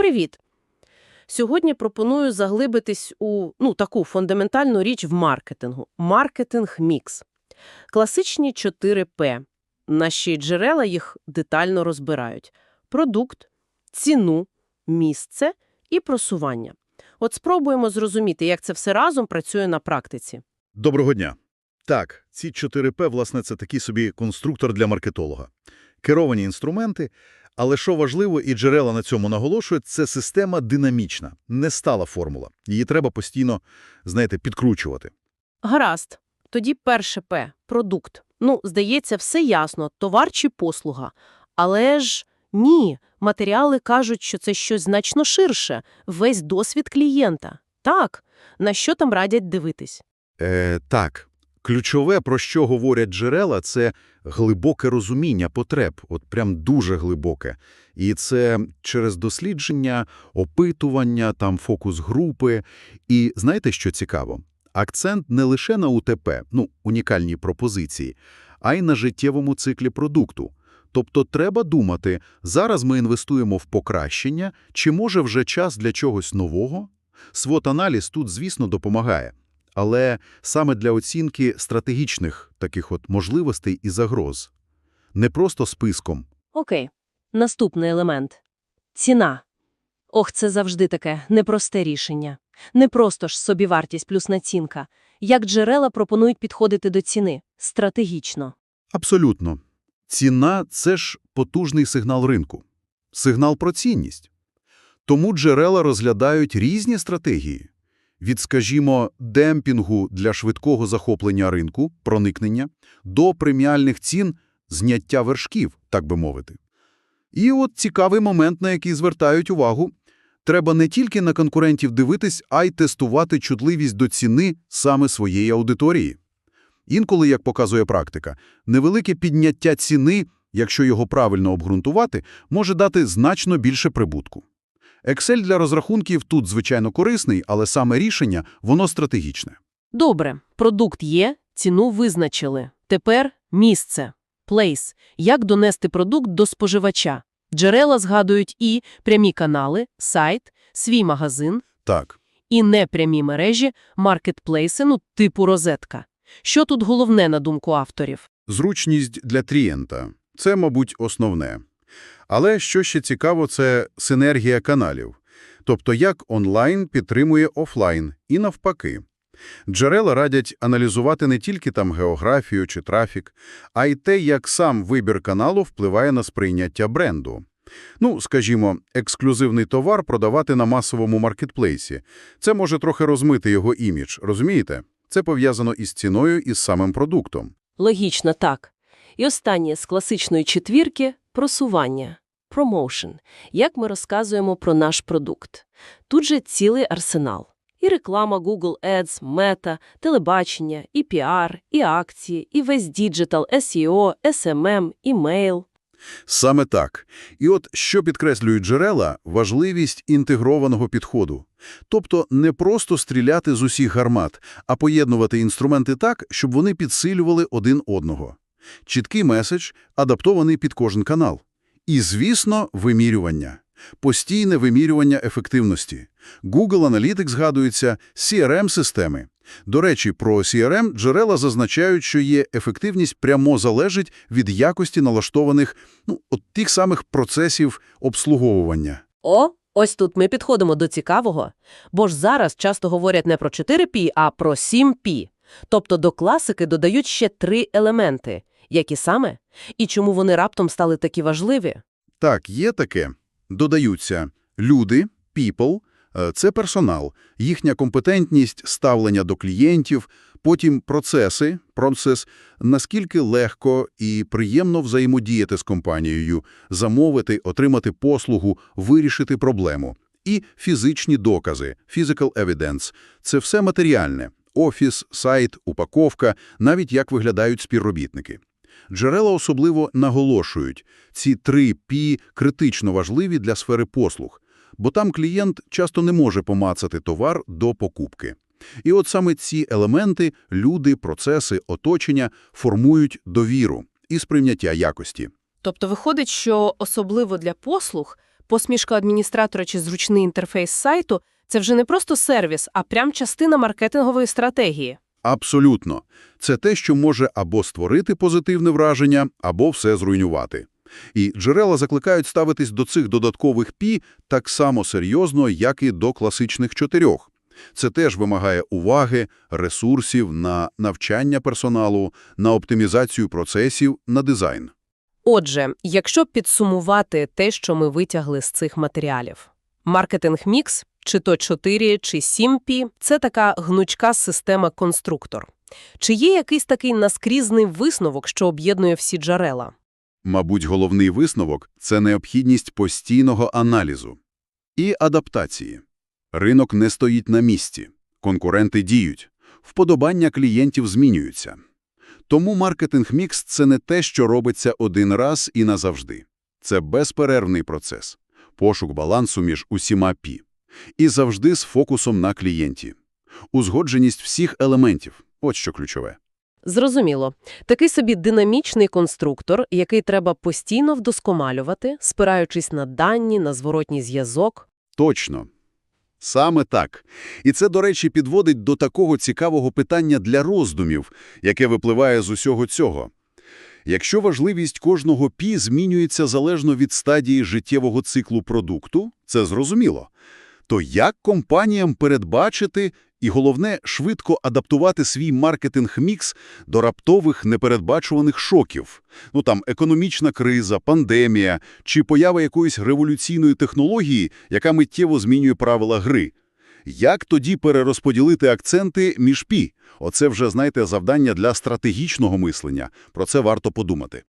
Привіт! Сьогодні пропоную заглибитись у ну, таку фундаментальну річ в маркетингу – маркетинг-мікс. Класичні 4П. Наші джерела їх детально розбирають. Продукт, ціну, місце і просування. От спробуємо зрозуміти, як це все разом працює на практиці. Доброго дня. Так, ці 4П, власне, це такий собі конструктор для маркетолога. Керовані інструменти, але що важливо, і джерела на цьому наголошують, це система динамічна, не стала формула. Її треба постійно, знаєте, підкручувати. Гаразд. Тоді перше П – продукт. Ну, здається, все ясно – товар чи послуга. Але ж ні, матеріали кажуть, що це щось значно ширше – весь досвід клієнта. Так, на що там радять дивитись? Е, так, ключове, про що говорять джерела, це глибоке розуміння потреб, от прям дуже глибоке. І це через дослідження, опитування, там фокус-групи. І знаєте, що цікаво? Акцент не лише на УТП, ну, унікальній пропозиції, а й на життєвому циклі продукту. Тобто треба думати, зараз ми інвестуємо в покращення, чи може вже час для чогось нового? Свот-аналіз тут, звісно, допомагає. Але саме для оцінки стратегічних таких от можливостей і загроз. Не просто списком. Окей. Наступний елемент – ціна. Ох, це завжди таке непросте рішення. Не просто ж собівартість плюс націнка. Як джерела пропонують підходити до ціни? Стратегічно. Абсолютно. Ціна – це ж потужний сигнал ринку. Сигнал про цінність. Тому джерела розглядають різні стратегії. Від, скажімо, демпінгу для швидкого захоплення ринку, проникнення, до преміальних цін зняття вершків, так би мовити. І от цікавий момент, на який звертають увагу. Треба не тільки на конкурентів дивитись, а й тестувати чутливість до ціни саме своєї аудиторії. Інколи, як показує практика, невелике підняття ціни, якщо його правильно обґрунтувати, може дати значно більше прибутку. Excel для розрахунків тут, звичайно, корисний, але саме рішення, воно стратегічне. Добре, продукт є, ціну визначили. Тепер місце, place. Як донести продукт до споживача? Джерела згадують і прямі канали, сайт, свій магазин, Так. і непрямі мережі, маркетплейси, ну, типу розетка. Що тут головне, на думку авторів? Зручність для клієнта – це, мабуть, основне. Але що ще цікаво – це синергія каналів. Тобто, як онлайн підтримує офлайн і навпаки. Джерела радять аналізувати не тільки там географію чи трафік, а й те, як сам вибір каналу впливає на сприйняття бренду. Ну, скажімо, ексклюзивний товар продавати на масовому маркетплейсі. Це може трохи розмити його імідж, розумієте? Це пов'язано із ціною і з самим продуктом. Логічно, так. І останнє з класичної четвірки – просування. Промоушен. Як ми розказуємо про наш продукт. Тут же цілий арсенал. І реклама Google Ads, Meta, телебачення, і піар, і акції, і весь діджитал, SEO, SMM, імейл. Саме так. І от що підкреслюють джерела – важливість інтегрованого підходу. Тобто не просто стріляти з усіх гармат, а поєднувати інструменти так, щоб вони підсилювали один одного. Чіткий меседж, адаптований під кожен канал. І, звісно, вимірювання. Постійне вимірювання ефективності. Google Analytics згадується, CRM-системи. До речі, про CRM джерела зазначають, що є ефективність прямо залежить від якості налаштованих ну, от тих самих процесів обслуговування. О, ось тут ми підходимо до цікавого. Бо ж зараз часто говорять не про 4P, а про 7P. Тобто до класики додають ще три елементи. Які саме? І чому вони раптом стали такі важливі? Так, є таке. Додаються люди, people е, – це персонал, їхня компетентність, ставлення до клієнтів, потім процеси, процес, наскільки легко і приємно взаємодіяти з компанією, замовити, отримати послугу, вирішити проблему. І фізичні докази, physical evidence – це все матеріальне. Офіс, сайт, упаковка, навіть як виглядають співробітники. Джерела особливо наголошують, ці три «Пі» критично важливі для сфери послуг, бо там клієнт часто не може помацати товар до покупки. І от саме ці елементи – люди, процеси, оточення – формують довіру і сприйняття якості. Тобто виходить, що особливо для послуг посмішка адміністратора чи зручний інтерфейс сайту – це вже не просто сервіс, а прям частина маркетингової стратегії. Абсолютно. Це те, що може або створити позитивне враження, або все зруйнувати. І джерела закликають ставитись до цих додаткових пі так само серйозно, як і до класичних чотирьох. Це теж вимагає уваги, ресурсів на навчання персоналу, на оптимізацію процесів, на дизайн. Отже, якщо підсумувати те, що ми витягли з цих матеріалів. Маркетинг-мікс, чи то 4, чи 7P – це така гнучка система-конструктор. Чи є якийсь такий наскрізний висновок, що об'єднує всі джерела? Мабуть, головний висновок – це необхідність постійного аналізу і адаптації. Ринок не стоїть на місці, конкуренти діють, вподобання клієнтів змінюються. Тому маркетинг-мікс – це не те, що робиться один раз і назавжди. Це безперервний процес, пошук балансу між усіма пі. І завжди з фокусом на клієнті. Узгодженість всіх елементів – от що ключове. Зрозуміло. Такий собі динамічний конструктор, який треба постійно вдосконалювати, спираючись на дані, на зворотній зв'язок. Точно. Саме так. І це, до речі, підводить до такого цікавого питання для роздумів, яке випливає з усього цього. Якщо важливість кожного пі змінюється залежно від стадії життєвого циклу продукту, це зрозуміло, то як компаніям передбачити і, головне, швидко адаптувати свій маркетинг-мікс до раптових непередбачуваних шоків? Ну там економічна криза, пандемія чи поява якоїсь революційної технології, яка миттєво змінює правила гри. Як тоді перерозподілити акценти між пі? Оце вже, знаєте, завдання для стратегічного мислення. Про це варто подумати.